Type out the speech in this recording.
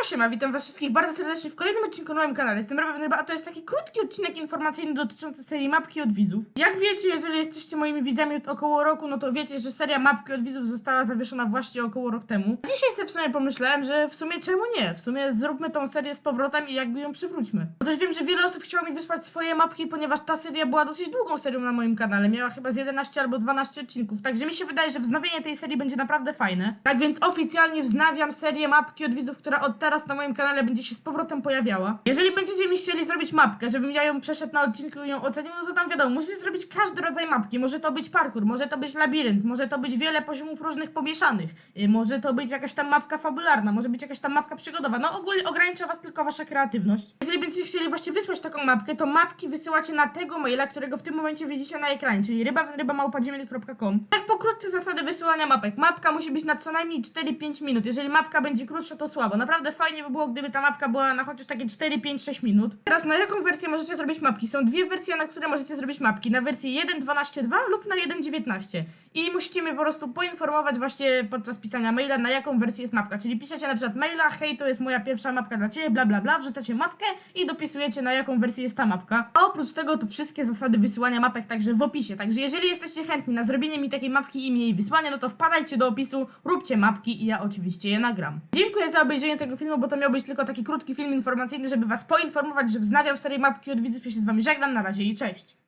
Siema, siema, witam was wszystkich bardzo serdecznie w kolejnym odcinku na moim kanale. Jestem Ryba, a to jest taki krótki odcinek informacyjny dotyczący serii Mapki od Widzów. Jak wiecie, jeżeli jesteście moimi widzami od około roku, no to wiecie, że seria Mapki od Widzów została zawieszona właśnie około rok temu. Dzisiaj sobie w sumie pomyślałem, że w sumie czemu nie? W sumie zróbmy tą serię z powrotem i jakby ją przywróćmy. Bo też wiem, że wiele osób chciało mi wysłać swoje mapki, ponieważ ta seria była dosyć długą serią na moim kanale. Miała chyba z 11 albo 12 odcinków, także mi się wydaje, że wznowienie tej serii będzie naprawdę fajne. Tak więc oficjalnie wznawiam serię Mapki od Widzów, która od teraz na moim kanale będzie się z powrotem pojawiała. Jeżeli będziecie mi chcieli zrobić mapkę, żebym ja ją przeszedł na odcinku i ją ocenił, no to tam wiadomo, musicie zrobić każdy rodzaj mapki. Może to być parkour, może to być labirynt, może to być wiele poziomów różnych pomieszanych, y, może to być jakaś tam mapka fabularna, może być jakaś tam mapka przygodowa. No ogólnie ogranicza was tylko wasza kreatywność. Jeżeli będziecie chcieli właśnie wysłać taką mapkę, to mapki wysyłacie na tego maila, którego w tym momencie widzicie na ekranie, czyli ryba.rybamałpa.gmail.com. Tak pokrótce zasady wysyłania mapek. Mapka musi być na co najmniej 4-5 minut. Jeżeli mapka będzie krótsza, to słabo. Naprawdę fajnie by było, gdyby ta mapka była na chociaż takie 4-5-6 minut. Teraz na jaką wersję możecie zrobić mapki? Są dwie wersje, na które możecie zrobić mapki. Na wersję 1.12.2 lub na 1.19. I musicie mnie po prostu poinformować właśnie podczas pisania maila, na jaką wersję jest mapka. Czyli piszecie na przykład maila, hej, to jest moja pierwsza mapka dla Ciebie, bla bla bla, wrzucacie mapkę i dopisujecie na jaką wersję jest ta mapka. A oprócz tego to wszystkie zasady wysyłania mapek także w opisie. Także jeżeli jesteście chętni na zrobienie mi takiej mapki i jej wysłanie, no to wpadajcie do opisu, róbcie mapki i ja oczywiście je nagram. Dziękuję za obejrzenie tego filmu, bo to miał być tylko taki krótki film informacyjny, żeby was poinformować, że wznawiam serię mapki od widzów i się z wami żegnam. Na razie i cześć!